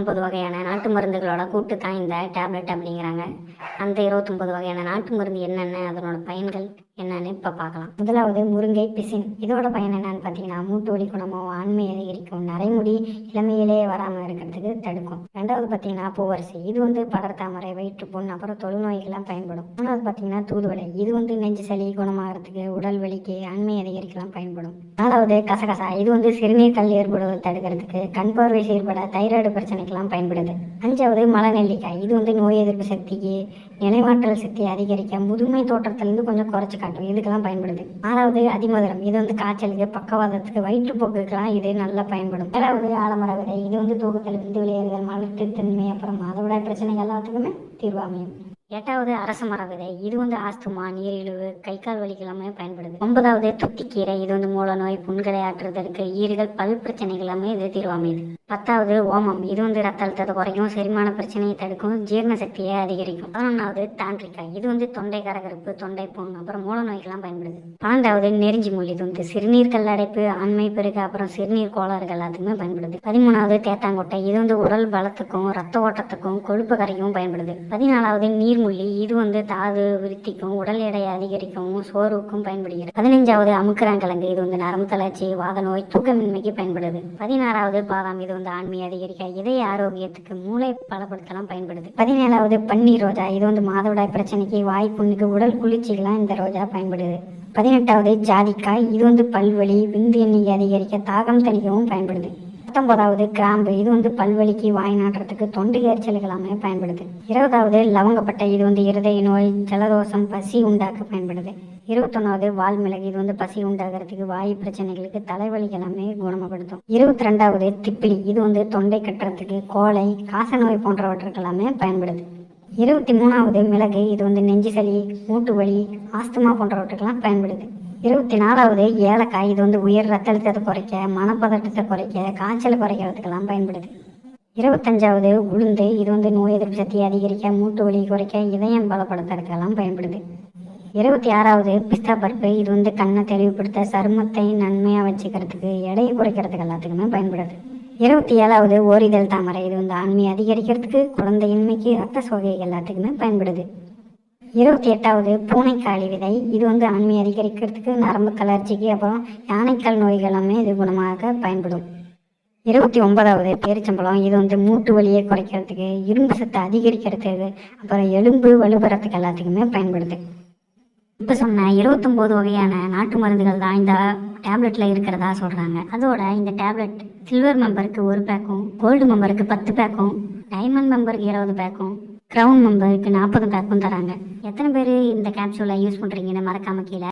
இருபத்தொம்பது வகையான நாட்டு மருந்துகளோட கூட்டு தான் இந்த டேப்லெட் அப்படிங்கிறாங்க. அந்த இருபத்தொம்பது வகையான நாட்டு மருந்து என்னென்ன? அதனோட பயன்கள்? என்னன்னு இப்போ பார்க்கலாம். முதலாவது முருங்கை பிசின். இதோட பயன் என்னன்னு பார்த்தீங்கன்னா மூட்டு வலி குணமாகும் ஆண்மை அதிகரிக்கும் நரைமுடி இளமையிலே வராமல் இருக்கிறதுக்கு தடுக்கும். ரெண்டாவது பார்த்தீங்கன்னா பூவரிசி. இது வந்து படர்த்தாமரை வயிற்றுப்புண் அப்புறம் தொழுநோய்க்கெல்லாம் பயன்படும். மூணாவது பார்த்தீங்கன்னா தூதுவளை. இது வந்து நெஞ்சு சளி குணமாகறதுக்கு உடல் வலிக்கு ஆண்மை அதிகரிக்கலாம் பயன்படும். நாலாவது கசகசா. இது வந்து சிறுநீர் கல் ஏற்படுவதை தடுக்கிறதுக்கு கண் பார்வை சீர்பட தைராய்டு பிரச்சனைக்கெல்லாம் பயன்படுது. அஞ்சாவது மலநெல்லிக்காய். இது வந்து நோய் எதிர்ப்பு சக்திக்கு நினைவாற்றல் சக்தியை அதிகரிக்க முதுமை தோற்றத்திலிருந்து கொஞ்சம் குறைச்சி காட்டும் இதுக்கெல்லாம் பயன்படுது. ஆறாவது அதிமதுரம். இது வந்து காய்ச்சலுக்கு பக்கவாதத்துக்கு வயிற்றுப்போக்குக்கெல்லாம் இது நல்லா பயன்படும். ஏழாவது ஆலமர விதை இது வந்து தூக்கத்தில் விந்து வெளியேறுதல் மலட்டுத்தன்மை அப்புறம் அதோட பிரச்சனை எல்லாத்துக்குமே தீர்வு அமையும். எட்டாவது அரச மர விதை இது வந்து ஆஸ்துமா நீரிழிவு கை கால் வலிக்கு எல்லாமே பயன்படுது. ஒன்பதாவது துத்திக்கீரை இது வந்து மூல நோய் புண்களை ஆற்றுவதற்கு ஈறுகள் பல் பிரச்சனைகள் எல்லாமே இது தீர்வமையுது. பத்தாவது ஓமம். இது வந்து ரத்த அழுத்தத்தை குறைக்கும் செரிமான பிரச்சனையை தடுக்கும் ஜீரண சக்தியை அதிகரிக்கும். பதினொன்றாவது தாண்டிக்காய். இது வந்து தொண்டை கரகரப்பு தொண்டை புண் அப்புறம் மூல நோய்க்கெல்லாம் பயன்படுது. பன்னெண்டாவது நெருஞ்சி மொழி இது வந்து சிறுநீர் கல்லடைப்பு அண்மை பெருகு அப்புறம் சிறுநீர் கோளாறுகள் எல்லாத்துக்குமே பயன்படுது. பதிமூணாவது தேத்தாங்கொட்டை. இது வந்து உடல் பலத்துக்கும் ரத்த ஓட்டத்துக்கும் கொழுப்பு கரைக்கும் பயன்படுது. பதினாலாவது நீர் நீர்மூழ்கி இது வந்து தாது விருத்திக்கும் உடல் எடையை அதிகரிக்கவும் சோர்வுக்கும் பயன்படுகிறது. பதினஞ்சாவது அமுக்குறாங்கிழங்கு இது வந்து நரம்பு தளர்ச்சி வாத நோய் தூக்கமின்மைக்கு பயன்படுது. பதினாறாவது பாதாம் இது வந்து ஆண்மையை அதிகரிக்க இதய ஆரோக்கியத்துக்கு மூளை பலப்படுத்தலாம் பயன்படுது. பதினேழாவது பன்னீர் ரோஜா இது வந்து மாதவிடாய் பிரச்சனைக்கு வாய் புண்ணுக்கு உடல் குளிர்ச்சிக்கெல்லாம் இந்த ரோஜா பயன்படுது. பதினெட்டாவது ஜாதிக்காய் இது வந்து பல்வலி விந்து எண்ணிக்கை அதிகரிக்க தாகம் தணிக்கவும் பயன்படுது. பத்தொன்பதாவது கிராம்பு. இது வந்து பல்வலிக்கு வாய் நாட்டுறதுக்கு தொண்டு எரிச்சலுக்கு பயன்படுது. இருபதாவது லவங்கப்பட்டை. இது வந்து இருதய நோய் ஜலதோஷம் பசி உண்டாக்க பயன்படுது. இருபத்தொன்னாவது வால்மிளகு. இது வந்து பசி உண்டாகிறதுக்கு வாயு பிரச்சனைகளுக்கு தலைவலிக்கு எல்லாமே குணமப்படுத்தும். இருபத்தி ரெண்டாவது திப்பிலி. இது வந்து தொண்டை கட்டுறதுக்கு கோலை காசநோய் நோய் போன்றவற்றுக்கெல்லாமே பயன்படுது. இருபத்தி மூணாவது மிளகு. இது வந்து நெஞ்சு சளி மூட்டு வலி ஆஸ்துமா போன்றவற்றுக்கெல்லாம் பயன்படுது. இருபத்தி நாலாவது ஏலக்காய் இது வந்து உயர் ரத்த அழுத்தத்தை குறைக்க மனப்பதட்டத்தை குறைக்க காய்ச்சல் குறைக்கிறதுக்கெல்லாம் பயன்படுது. இருபத்தஞ்சாவது உளுந்து இது வந்து நோய் எதிர்ப்பு சக்தியை அதிகரிக்க மூட்டு வலி குறைக்க இதயம் பலப்படுத்துறதுக்கெல்லாம் பயன்படுது. இருபத்தி ஆறாவது பிஸ்தா பருப்பு இது வந்து கண்ணை தெளிவுபடுத்த சருமத்தை நன்மையாக வச்சுக்கிறதுக்கு எடையை குறைக்கிறதுக்கு எல்லாத்துக்குமே பயன்படுது. இருபத்தி ஏழாவது ஓரிதழ் தாமரை இது வந்து ஆண்மையை அதிகரிக்கிறதுக்கு குழந்தையின்மைக்கு ரத்த சோகை எல்லாத்துக்குமே பயன்படுது. இருபத்தி எட்டாவது பூனைக்காளி விதை. இது வந்து ஆண்மை அதிகரிக்கிறதுக்கு நரம்பு தளர்ச்சிக்கு அப்புறம் யானைக்கால் நோய்கள் எல்லாமே இது குணமாக பயன்படும். இருபத்தி ஒன்பதாவது பேரிச்சம்பழம். இது வந்து மூட்டு வலியை குறைக்கிறதுக்கு இரும்பு சத்தை அதிகரிக்கிறதுக்கு அப்புறம் எலும்பு வலுபெறத்துக்கு எல்லாத்துக்குமே பயன்படுது. இப்போ சொன்ன இருபத்தொம்போது வகையான நாட்டு மருந்துகள் தான் இந்த டேப்லெட்டில் இருக்கிறதா சொல்கிறாங்க அதோட இந்த டேப்லெட் சில்வர் மெம்பருக்கு ஒரு பேக்கும் கோல்டு மெம்பருக்கு பத்து பேக்கும் டைமண்ட் மெம்பருக்கு இருபது பேக்கும் க்ரௌன் மெம்பருக்கு நாற்பது பேக்கும் தராங்க. எத்தனை பேர் இந்த கேப்சூலை யூஸ் பண்ணுறீங்கன்னு மறக்காம கீழே